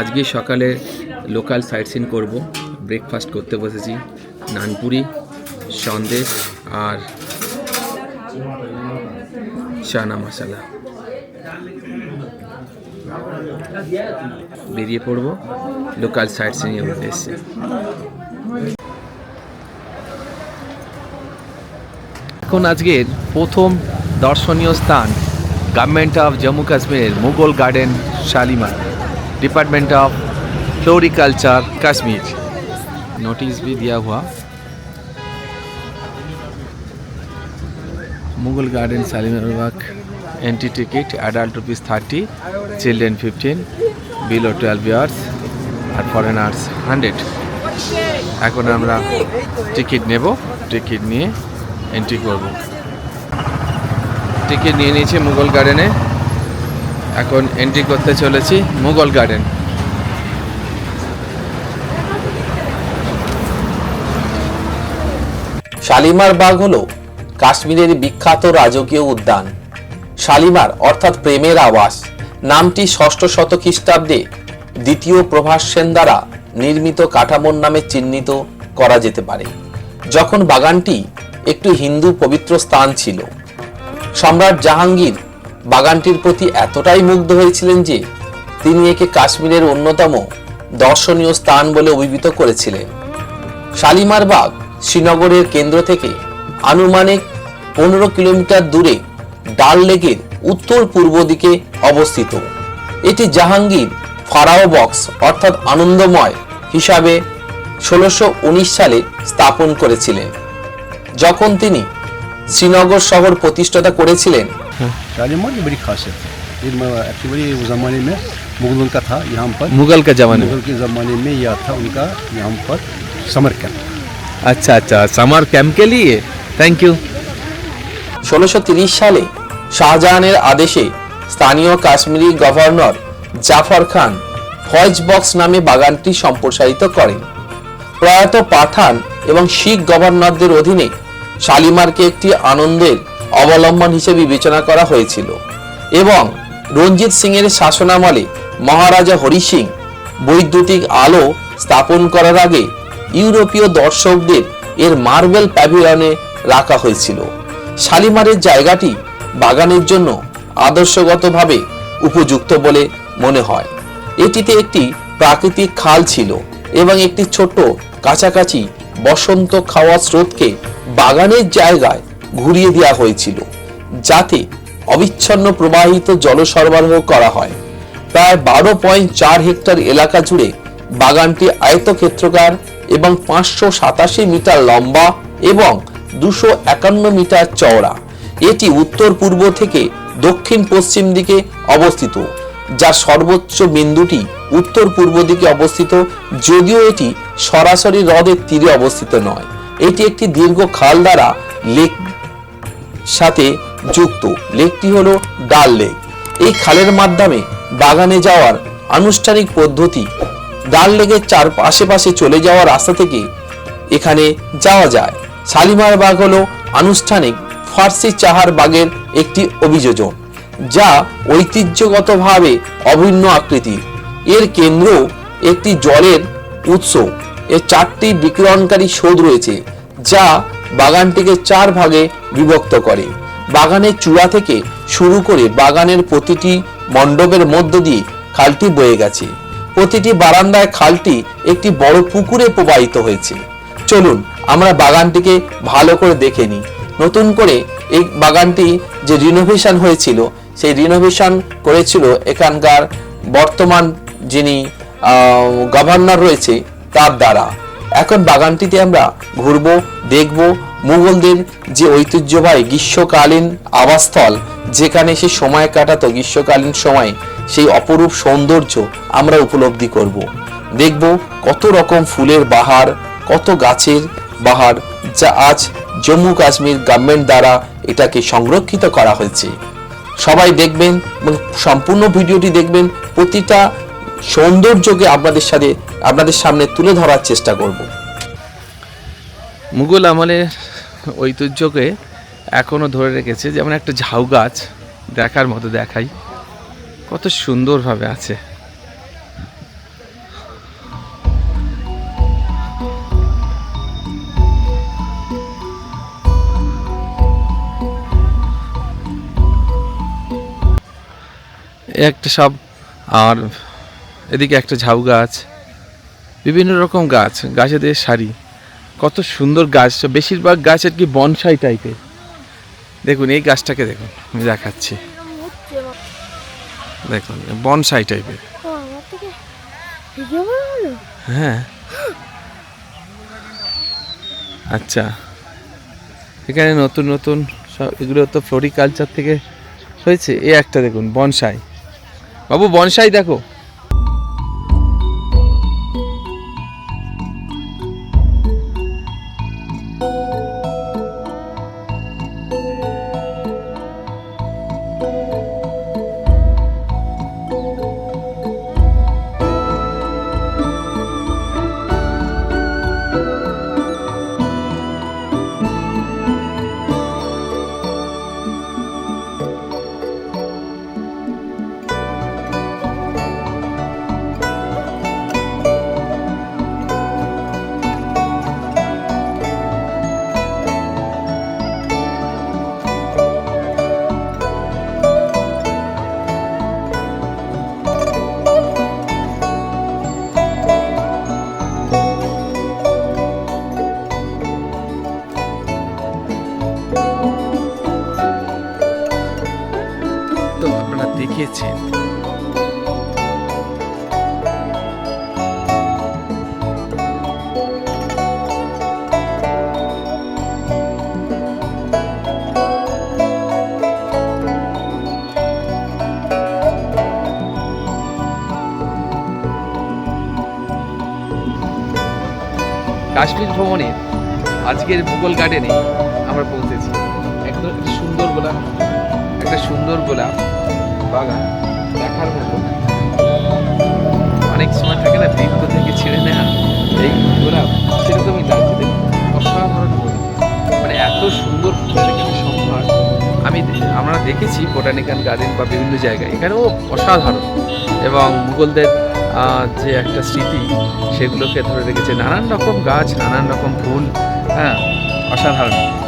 আজকে সকালে local site scene করব। ব্রেকফাস্ট করতে বসেছি। নানপুরি, সন্দেশ আর চানা মশালা। বেরিয়ে পড়ব। লোকাল সাইট সিনের এসছে এখন আজকের প্রথম দর্শনীয় স্থান government of Jammu Kashmir Mughal garden Shalimar. department of floriculture Kashmir notice भी दिया हुआ Mughal garden Shalimar Bagh entry ticket adult rupees thirty children fifteen below twelve years আর ফরেনার্স হান্ড্রেড এখন আমরা টিকিট নেব টিকিট নিয়ে এন্ট্রি করব ticket নিয়ে নিয়েছি মুঘল গার্ডেনে এখন এন্ট্রি করতে চলেছি মুঘল গার্ডেন শালিমার বাগ হল কাশ্মীরের বিখ্যাত রাজকীয় উদ্যান। শালিমার অর্থাৎ প্রেমের আবাস নামটি ষষ্ঠ শত খ্রিস্টাব্দে দ্বিতীয় প্রভাস সেন দ্বারা নির্মিত কাঠামোর নামে চিহ্নিত করা যেতে পারে, যখন বাগানটি একটি হিন্দু পবিত্র স্থান ছিল। সম্রাট জাহাঙ্গীর বাগানটির প্রতি এতটাই মুগ্ধ হয়েছিলেন যে, তিনি একে কাশ্মীরের অন্যতম দর্শনীয় স্থান বলে অভিহিত করেছিলেন। শালিমার বাগ শ্রীনগরের কেন্দ্র থেকে আনুমানিক পনেরো কিলোমিটার দূরে ডাল লেকের উত্তর পূর্ব দিকে অবস্থিত। এটি জাহাঙ্গীর ফারাও বক্স অর্থাৎ আনন্দময় হিসাবে ষোলোশো সালে স্থাপন করেছিলেন। যখন তিনি শ্রীনগর শহর প্রতিষ্ঠাতা করেছিলেন शालीमार की बड़ी खासियत है ये एक्चुअली उस ज़माने में मुगलों का था यहाँ पर मुगल का जमाने मुगल के ज़माने में यह था उनका यहाँ पर समर कैंप अच्छा अच्छा समर कैंप के लिए थैंक यू ষোলোশো সালে শাহজাহানের আদেশে স্থানীয় কাশ্মীরি গভর্নর জাফর খান ফয়েজ বক্স নামে বাগানটি সম্প্রসারিত করেন প্রয়াত পাঠান এবং শিখ গভর্নরদের অধীনে শালিমারকে একটি আনন্দের অবলম্বন হিসেবে বিবেচনা করা হয়েছিল এবং রঞ্জিত সিং এর শাসনামলে মহারাজা হরি সিং বৈদ্যুতিক আলো স্থাপন করার আগে ইউরোপীয় দর্শকদের এর মার্বেল প্যাভিলনে রাখা হয়েছিল। শালিমারের জায়গাটি বাগানের জন্য আদর্শগতভাবে উপযুক্ত বলে মনে হয়। এটিতে একটি প্রাকৃতিক খাল ছিল এবং একটি ছোট কাছাকাছি বসন্ত খাওয়া স্রোতকে বাগানের জায়গায় ঘুরিয়ে দেওয়া হয়েছিল, যাতে অবিচ্ছন্ন প্রবাহিত জল সরবরাহ করা হয়। প্রায় বারো পয়েন্ট চার হেক্টর এলাকা জুড়ে বাগানটি আয়তক্ষেত্রকার এবং পাঁচশো সাতাশি মিটার লম্বা এবং দুশো একান্ন মিটার চওড়া। এটি উত্তর পূর্ব থেকে দক্ষিণ পশ্চিম দিকে অবস্থিত। যার সর্বোচ্চ বিন্দুটি উত্তর পূর্ব দিকে অবস্থিত, যদিও এটি সরাসরি হ্রদের তীরে অবস্থিত নয়। এটি একটি দীর্ঘ খাল দ্বারা লেক সাথে যুক্ত। লেকটি হলো ডাল লেক। এই খালের মাধ্যমে বাগানে যাওয়ার আনুষ্ঠানিক পদ্ধতি, ডাল লেকের চার আশেপাশে চলে যাওয়ার রাস্তা থেকে এখানে যাওয়া যায়। শালিমার বাঘ হলো আনুষ্ঠানিক ফার্সি চাহার বাগের একটি অভিযোজন। যা ঐতিহ্যগতভাবে অভিন্ন আকৃতি এর কেন্দ্র একটি জলের উৎস। এর চারটি বিকিরণকারী সৌধ রয়েছে, যা বাগানটিকে চার ভাগে বিভক্ত করে। বাগানের চূড়া থেকে শুরু করে বাগানের প্রতিটি মণ্ডপের মধ্য দিয়ে খালটি বয়ে গেছে। প্রতিটি বারান্দায় খালটি একটি বড় পুকুরে প্রবাহিত হয়েছে। চলুন, আমরা বাগানটিকে ভালো করে দেখে নিই। নতুন করে এই বাগানটি যে রিনোভেশন হয়েছিল সেই রিনোভেশন করেছিল এখানকার বর্তমান যিনি গভর্নর রয়েছে, তার দ্বারা। এখন বাগানটিতে আমরা ঘুরবো, দেখব, মুঘলদের যে ঐতিহ্যবাহী গ্রীষ্মকালীন আবাসস্থল, যেখানে সে সময় কাটাতো, গ্রীষ্মকালীন সময় সেই অপরূপ সৌন্দর্য আমরা উপলব্ধি করব। দেখব কত রকম ফুলের বাহার, কত গাছের বাহার, যা আজ জম্মু কাশ্মীর গভর্নমেন্ট দ্বারা এটাকে সংরক্ষিত করা হয়েছে। সবাই দেখবেন এবং সম্পূর্ণ ভিডিওটি দেখবেন। প্রতিটা সৌন্দর্যকে আপনাদের সাথে, আপনাদের সামনে তুলে ধরার চেষ্টা করব। মুঘল আমলের ঐতিহ্যকে এখনও ধরে রেখেছে। যেমন একটা ঝাউ গাছ দেখার মতো দেখাই। কত সুন্দরভাবে আছে। একটা সব, আর এদিকে একটা ঝাউ গাছ, বিভিন্ন রকম গাছ গাছে দিয়ে সারি। কত সুন্দর গাছ, বেশিরভাগ গাছ আর কি বনসাই টাইপের দেখুন, এই গাছটাকে দেখুন, আমি দেখাচ্ছি। দেখুন, বনসাই টাইপের হ্যাঁ। আচ্ছা। এখানে নতুন নতুন, সব এগুলো তো ফ্লোরিকালচার থেকে হয়েছে। এ একটা দেখুন, বনসাই। বাবু বনসাই দেখো। কাশ্মীর ভ্রমণে আজকের ভূগোল গার্ডেনে আমরা পৌঁছেছি। একদম সুন্দর গোলাপ একটা সুন্দর গোলাপ বাগান দেখার মতো। অনেক সময় থাকে না বৃত্ত থেকে ছেড়ে নেওয়া এই গোলাপ সেরকমই দেখুন অসাধারণ মানে এত সুন্দর ফুলের এখানে আমি আমরা দেখেছি বোটানিক্যাল গার্ডেন বা বিভিন্ন জায়গায়। এখানেও অসাধারণ। এবং মুঘলদের যে একটা স্মৃতি সেগুলোকে ধরে রেখেছে। নানান রকম গাছ নানান রকম ফুল হ্যাঁ অসাধারণ।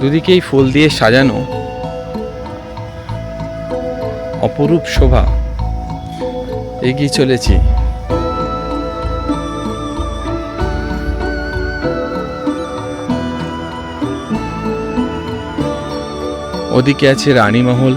দুদিকেই ফুল দিয়ে সাজানো অপরূপ শোভা এগিয়ে চলেছি। ওদিকে আছে রানীমহল।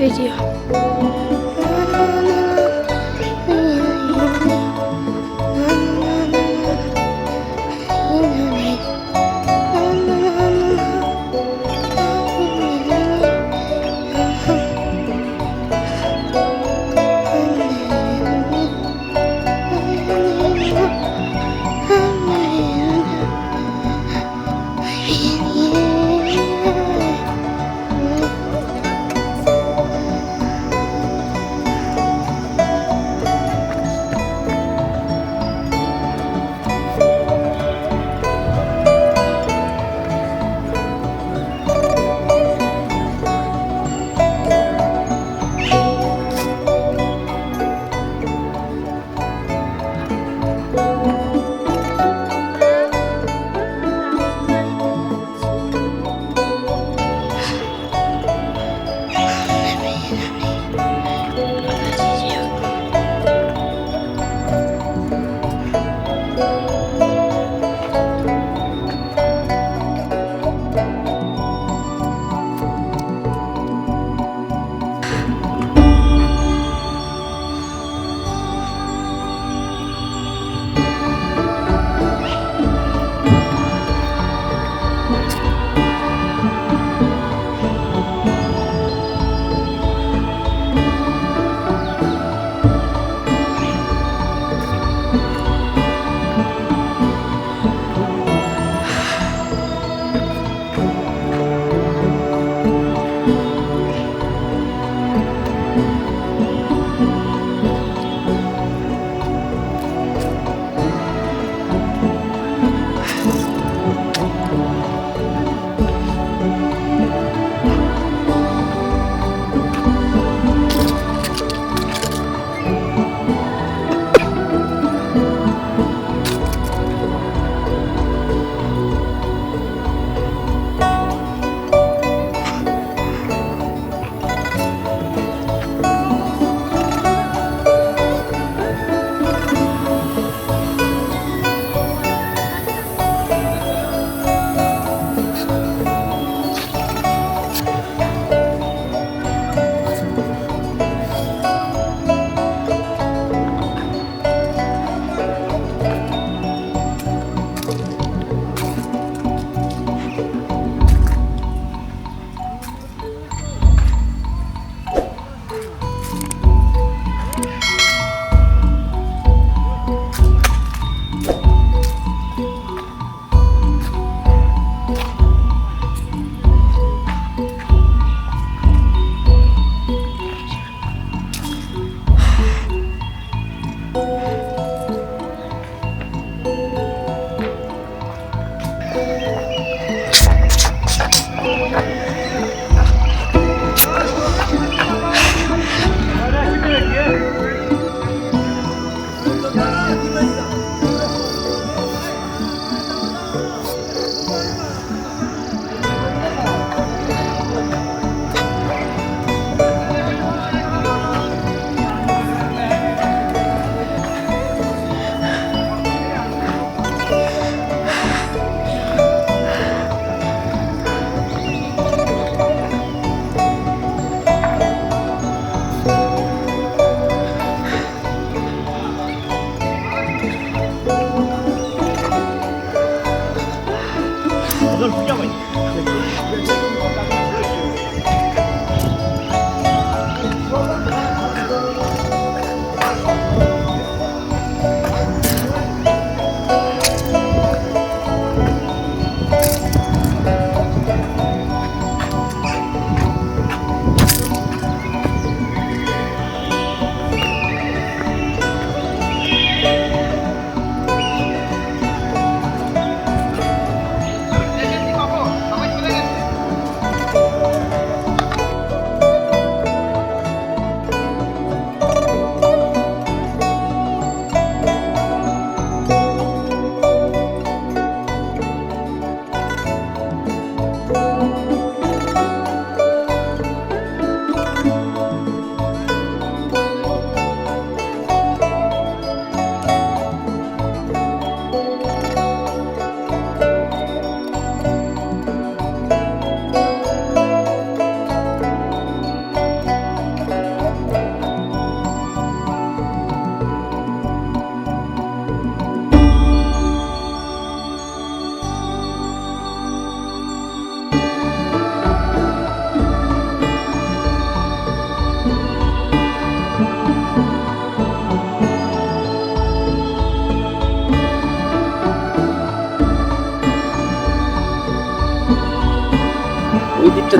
ভালো হবে না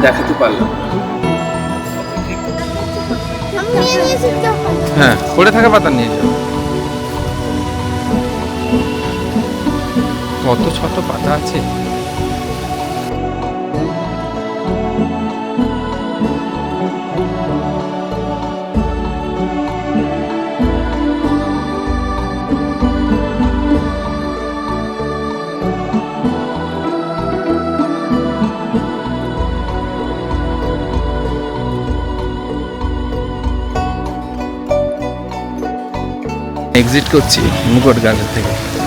দেখাতে পারলাম। হ্যাঁ পড়ে থাকা পাতা নিয়ে যাও। কত ছোট পাতা আছে? এক্সিট করছি মুকুট গার্ডেন থেকে।